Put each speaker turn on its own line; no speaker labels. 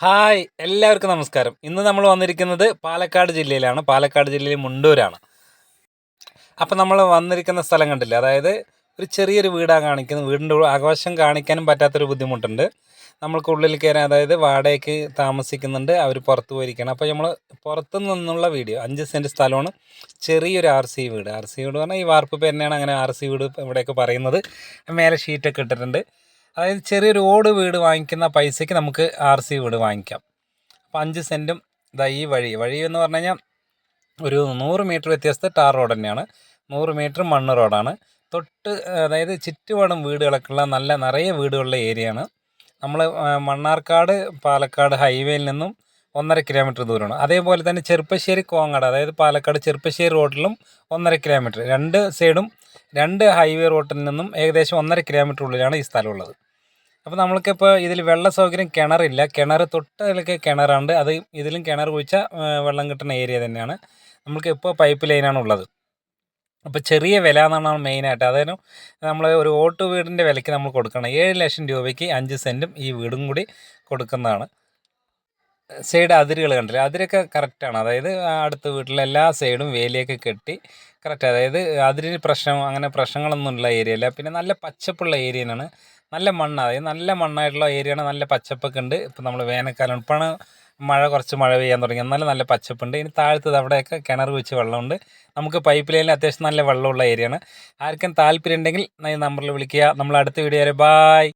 Hi എല്ലാവർക്കും നമസ്കാരം. ഇന്ന് നമ്മൾ വന്നിരിക്കുന്നത് പാലക്കാട് ജില്ലയിലാണ്. പാലക്കാട് ജില്ലയിൽ മുണ്ടൂരാണ്. അപ്പം നമ്മൾ വന്നിരിക്കുന്ന സ്ഥലം കണ്ടില്ല? അതായത് ഒരു ചെറിയൊരു വീടാണ് കാണിക്കുന്നത്. വീടിന്റെ ആഘോഷം കാണിക്കാനും പറ്റാത്തൊരു ബുദ്ധിമുട്ടുണ്ട്. നമ്മൾക്ക് ഉള്ളിൽ കയറാൻ അതായത് വാടകയ്ക്ക് താമസിക്കുന്നുണ്ട്. അവർ പുറത്ത് പോയിരിക്കണം അപ്പോൾ നമ്മൾ പുറത്തു നിന്നുള്ള വീഡിയോ അഞ്ച് സെന്റ് സ്ഥലമാണ്. ചെറിയൊരു ആർ സി വീട്. ആർ സി വീട് പറഞ്ഞാൽ ഈ വാർപ്പ് പേരിനെയാണ് അങ്ങനെ ആർ സി വീട് ഇവിടെയൊക്കെ പറയുന്നത്. മേലെ ഷീറ്റൊക്കെ ഇട്ടിട്ടുണ്ട്. അതായത് ചെറിയൊരു ഓട് വീട് വാങ്ങിക്കുന്ന പൈസയ്ക്ക് നമുക്ക് ആർ സി വീട് വാങ്ങിക്കാം. അപ്പം അഞ്ച് സെന്റും ഇതാ ഈ വഴി. വഴി എന്ന് പറഞ്ഞു കഴിഞ്ഞാൽ ഒരു നൂറ് മീറ്റർ വ്യത്യസ്ത ടാർ റോഡ് തന്നെയാണ്. നൂറ് മീറ്റർ മണ്ണ് റോഡാണ്. തൊട്ട് അതായത് ചുറ്റുപാടും വീടുകളൊക്കെ ഉള്ള നല്ല നിറയെ വീടുകളുള്ള ഏരിയയാണ്. നമ്മൾ മണ്ണാർക്കാട് പാലക്കാട് ഹൈവേയിൽ നിന്നും ഒന്നര കിലോമീറ്റർ ദൂരമാണ്. അതേപോലെ തന്നെ ചെറുപ്പശ്ശേരി കോങ്ങാട് അതായത് പാലക്കാട് ചെറുപ്പശ്ശേരി റോഡിലും ഒന്നര കിലോമീറ്റർ രണ്ട് സൈഡും രണ്ട് ഹൈവേ റോഡിൽ നിന്നും ഏകദേശം ഒന്നര കിലോമീറ്റർ ഉള്ളിലാണ് ഈ സ്ഥലമുള്ളത് അപ്പോൾ നമ്മൾക്കിപ്പോൾ ഇതിൽ വെള്ള സൗകര്യം കിണറില്ല. കിണർ തൊട്ടതിലൊക്കെ കിണറുണ്ട് അത് ഇതിലും കിണർ കുഴിച്ചാൽ വെള്ളം കിട്ടുന്ന ഏരിയ തന്നെയാണ്. നമുക്ക് ഇപ്പോൾ പൈപ്പ് ലൈനാണ് ഉള്ളത്. അപ്പോൾ ചെറിയ വില എന്നാണ് മെയിനായിട്ട് അതായത് നമ്മൾ ഒരു ഓട്ട് വീടിന്റെ വിലയ്ക്ക് നമ്മൾ കൊടുക്കണം. ഏഴ് ലക്ഷം രൂപയ്ക്ക് അഞ്ച് സെന്റും ഈ വീടും കൂടി കൊടുക്കുന്നതാണ്. സൈഡ് അതിരുകൾ കണ്ടില്ലേ? അതിരൊക്കെ കറക്റ്റാണ് അതായത് അടുത്ത വീട്ടിലെ എല്ലാ സൈഡും വേലിയൊക്കെ കെട്ടി കറക്റ്റ് അതായത് അതിരിന് പ്രശ്നം അങ്ങനെ പ്രശ്നങ്ങളൊന്നും ഉള്ള ഏരിയ അല്ല. പിന്നെ നല്ല പച്ചപ്പുള്ള ഏരിയയാണ് നല്ല മണ്ണ്. അതായത് നല്ല മണ്ണായിട്ടുള്ള ഏരിയയാണ് നല്ല പച്ചപ്പൊക്കെ ഉണ്ട്. ഇപ്പം നമ്മൾ വേനൽക്കാലം ഇപ്പോഴാണ് മഴ കുറച്ച് മഴ പെയ്യാൻ തുടങ്ങി. എന്നാലും നല്ല പച്ചപ്പുണ്ട്. ഇനി താഴത്തത് അവിടെയൊക്കെ കിണർ വെച്ച് വെള്ളമുണ്ട്. നമുക്ക് പൈപ്പ് ലൈനിൽ അത്യാവശ്യം നല്ല വെള്ളമുള്ള ഏരിയയാണ് ആർക്കും താല്പര്യം ഉണ്ടെങ്കിൽ നമ്പറിൽ വിളിക്കുക. നമ്മൾ അടുത്ത വീഡിയോ വരെ. ബായ്